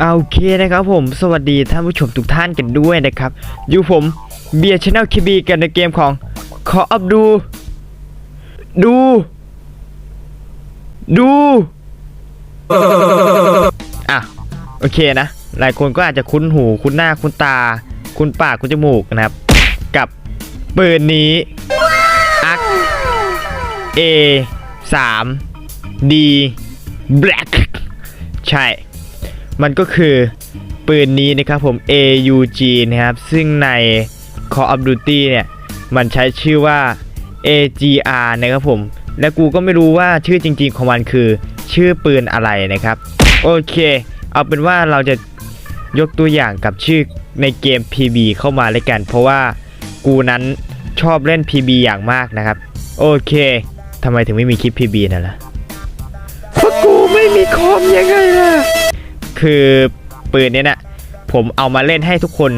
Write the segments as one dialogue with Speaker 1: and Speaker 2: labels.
Speaker 1: โอเคนะครับผมสวัสดีท่านผู้ชมทุกท่านกันด้วยนะครับ อยู่ผมเบียร์ชแนลคีบีกันในเกมของขออับดู ดู ดูอะโอเคนะ หลายคนก็อาจจะคุ้นหู คุ้นหน้า คุ้นตา คุ้นปากคุ้นจมูกนะครับ กับปืนนี้อัก A 3 D Black ใช่ มันก็คือปืนนี้นะครับผม AUG นะครับ ซึ่งใน Call of Duty เนี่ย มันใช้ชื่อว่า AGR นะครับผม และกูก็ไม่รู้ว่าชื่อจริง ๆ ของมันคือชื่อปืนอะไรนะครับ โอเค เอาเป็นว่าเราจะยกตัวอย่างกับชื่อในเกม PB เข้ามาเลยกัน เพราะว่ากูนั้นชอบเล่น PB อย่างมากนะครับ โอเคทำไมถึงไม่มีคลิป PB นั่นล่ะเพราะกูไม่มีคอมยังไงล่ะ คือปืนเนี้ยนะผมเอามาเล่นให้ทุกคน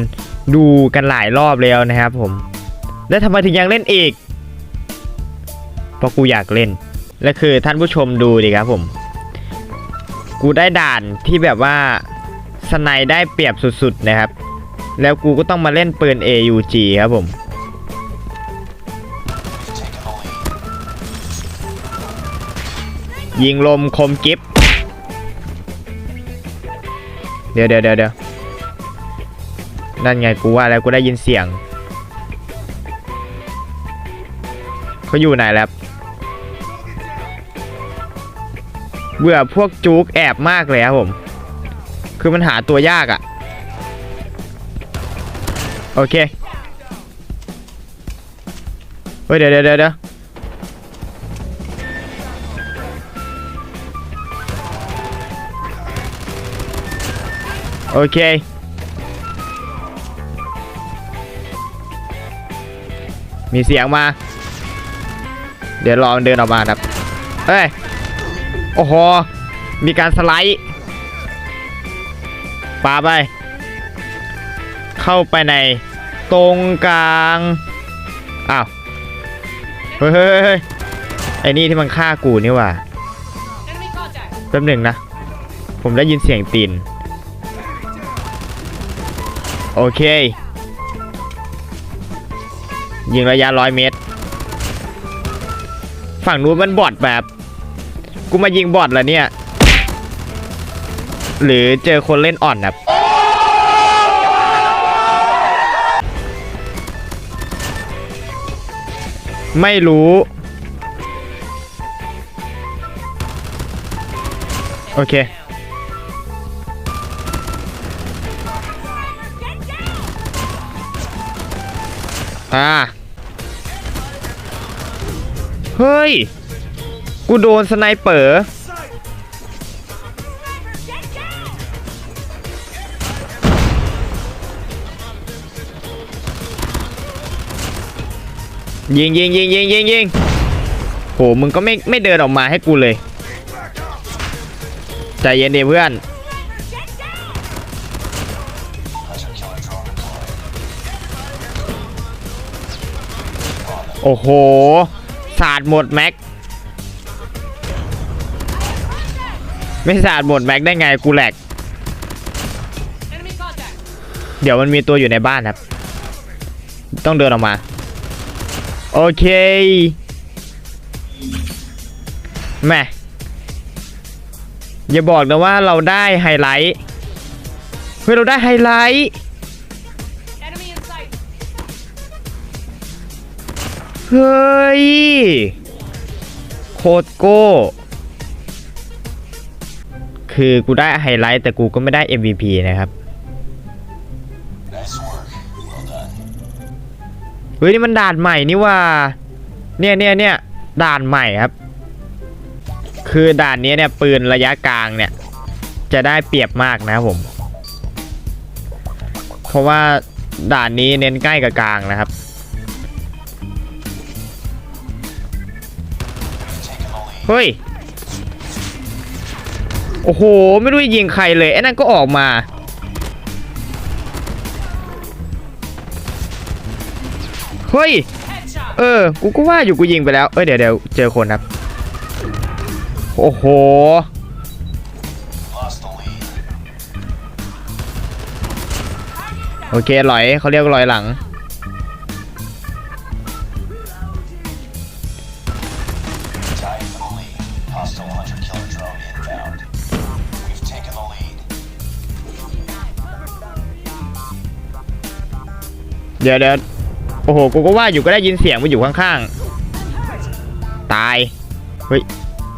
Speaker 1: ดูกันหลายรอบแล้วนะครับผม แล้วทำไมถึงยังเล่นอีก เพราะกูอยากเล่น และคือท่านผู้ชมดูดิครับผม กูได้ด่านที่แบบว่าสไนได้เปรียบสุดๆนะครับ แล้วกูก็ต้องมาเล่นปืน AUG ครับผมยิงลมคมกิฟ เดี๋ยวเดี๋ยวเดี๋ยวเดี๋ยวนั่นไงกูว่าแล้วกูได้ยินเสียงเขาอยู่ไหนแล้วเบื่อพวกจูกแอบมากเลยครับผม คือมันหาตัวยากอะ่ะ โอเค เฮ้ยเดี๋ยวเดี๋ยวเดี๋ยว โอเค มีเสียงมา เดี๋ยวรอมันเดินออกมาครับเฮ้ย โอ้โห มีการสไลด์ปาไป เข้าไปใน ตรงกลาง อ้าว เฮ้ยเฮ้ยเฮ้ยไอ้นี่ที่มันฆ่ากูนี่หว่า
Speaker 2: Enemy contact.
Speaker 1: แป๊บหนึ่งนะ ผมได้ยินเสียงตีน โอเค ยิงระยะร้อยเมตร ฝั่งนู้นมันบอดแบบ กูมายิงบอดเหรอเนี่ย หรือเจอคนเล่นอ่อนครับไม่รู้ โอเค อ่าเฮ้ย กูโดนสไนเปอร์ยิงยิงยิงยิงยิงยิงโหมึงก็ไม่ไม่เดินออกมาให้กูเลย ใจเย็นดีเพื่อน โอ้โห สาดหมดแม็ก ไม่สาดหมดแม็กได้ไงกูแหลก เดี๋ยวมันมีตัวอยู่ในบ้านครับ ต้องเดินออกมา โอเคแม่อย่าบอกนะว่าเราได้ไฮไลท์ เฮ้ยเราได้ไฮไลท์ เฮ้ย โคตรโก้ คือกูได้ไฮไลท์แต่กูก็ไม่ได้ MVP นะครับ เฮ้ย นี่มันด่านใหม่นี่ว่า เนี่ยเนี่ยเนี่ยด่านใหม่ครับ คือด่านนี้เนี่ย ปืนระยะกลางเนี่ย จะได้เปรียบมากนะผม เพราะว่าด่านนี้เน้นใกล้กับกลางนะครับ เฮ้ย โอ้โห ไม่รู้จะยิงใครเลย ไอ้นั่นก็ออกมา เฮ้ย เออ กูก็ว่าอยู่กูยิงไปแล้ว เอ้ย เดี๋ยวเดี๋ยวเจอคนครับ โอ้โห โอเคลอยเขาเรียกลอยหลัง เดี๋ยวเดี๋ยวโอ้โห กูก็ว่าอยู่ก็ได้ยินเสียงมันอยู่ข้างๆ ตาย เฮ้ย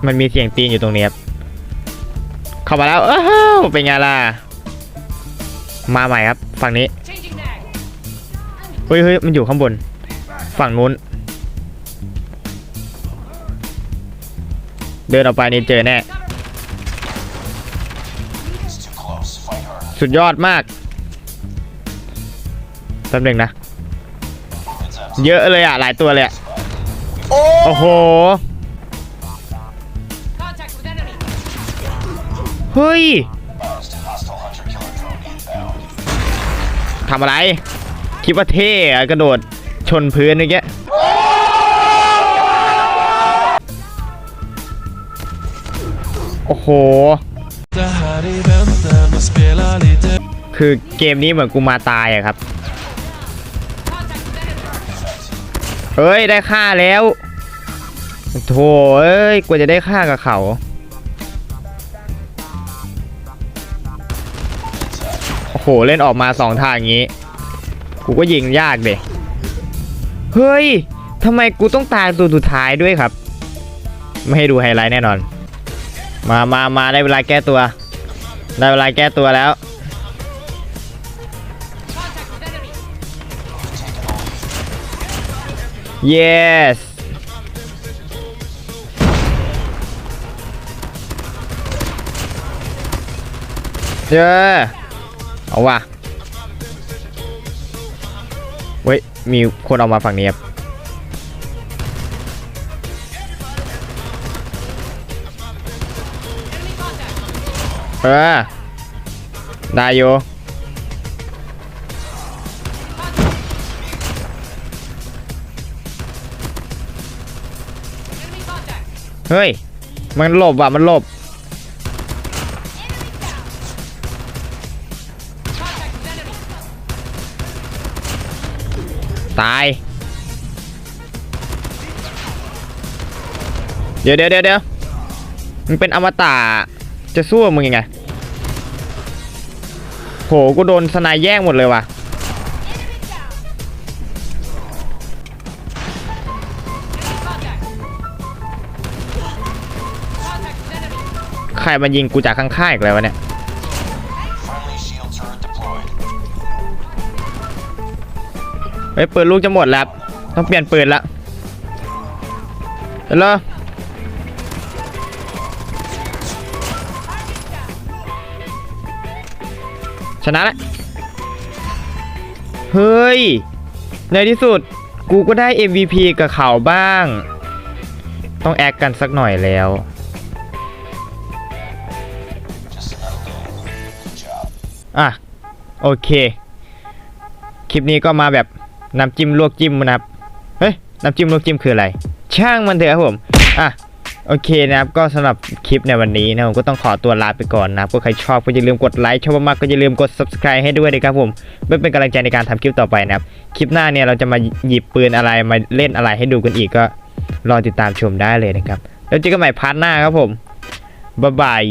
Speaker 1: มันมีเสียงตีนอยู่ตรงนี้ครับ เข้ามาแล้วเอ้าเป็นไงล่ะ มาใหม่ครับ ฝั่งนี้ เฮ้ยเฮ้ยมันอยู่ข้างบน ฝั่งนู้น เดินออกไปนี่เจอแน่ สุดยอดมาก แป๊บหนึงนะ
Speaker 3: Heads up.
Speaker 1: เยอะเลยอะ หลายตัวเลยอะ โอ้โห
Speaker 2: Contact with enemy.
Speaker 1: เฮ้ย
Speaker 3: Buzzed. Hostile hunter killer drone inbound.
Speaker 1: ทำอะไร คิดว่าเท่อะกระโดดชนพื้นเมื่อกี้โอ้โห
Speaker 4: Det här är väntan och spela lite
Speaker 1: คือเกมนี้เหมือนกูมาตายอะครับ เฮ้ย ได้ค่าแล้วโธ่เอ้ยกว่าจะได้ค่ากับเขาโอ้โห เล่นออกมาสองทางอย่างนี้ กูก็ยิงยากเดยเฮ้ยทำไมกูต้องตายตัวสุดท้ายด้วยครับ ไม่ให้ดูไฮไลท์แน่นอน มามามาได้เวลาแก้ตัว ได้เวลาแก้ตัวแล้ว yes เจอเอาว่ะเว้ย มีคนออกมาฝั่งนี้ครับเออได้อยู่ เฮ้ย มันหลบว่ะ มันหลบ ตาย เดี๋ยวเดี๋ยวเดี๋ยวมึงเป็นอมตะ จะสู้มึงยังไง โห กูโดนสนายแย่งหมดเลยว่ะ ครมันยิงกูจากข้างๆอีกแล้ววะเนี่ยเฮ้ยปืนลูกจะหมดแล้วครับต้องเปลี่ยนปืนละเห็นแล้วชนะแล้วเฮ้ย ในที่สุดกูก็ได้ MVP กับเขาบ้าง ต้องแอคกันสักหน่อยแล้ว อะโอเค คลิปนี้ก็มาแบบน้ำจิ้มลวกจิ้มนะครับ เฮ้ยน้ำจิ้มลวกจิ้มคืออะไร ช่างมันเถอะครับผม อะโอเคนะครับ ก็สำหรับคลิปในวันนี้นะผมก็ต้องขอตัวลาไปก่อนนะครับ ก็ใครชอบก็อย่าลืมกดไลค์ชอบมากๆก็อย่าลืมกด subscribe ให้ด้วยนะครับผมเพื่อเป็นกำลังใจในการทำคลิปต่อไปนะครับ คลิปหน้าเนี่ยเราจะมาหยิบปืนอะไรมาเล่นอะไรให้ดูกันอีกก็รอติดตามชมได้เลยนะครับ แล้วเจอกันใหม่พาร์ทหน้าครับผมบ๊ายบาย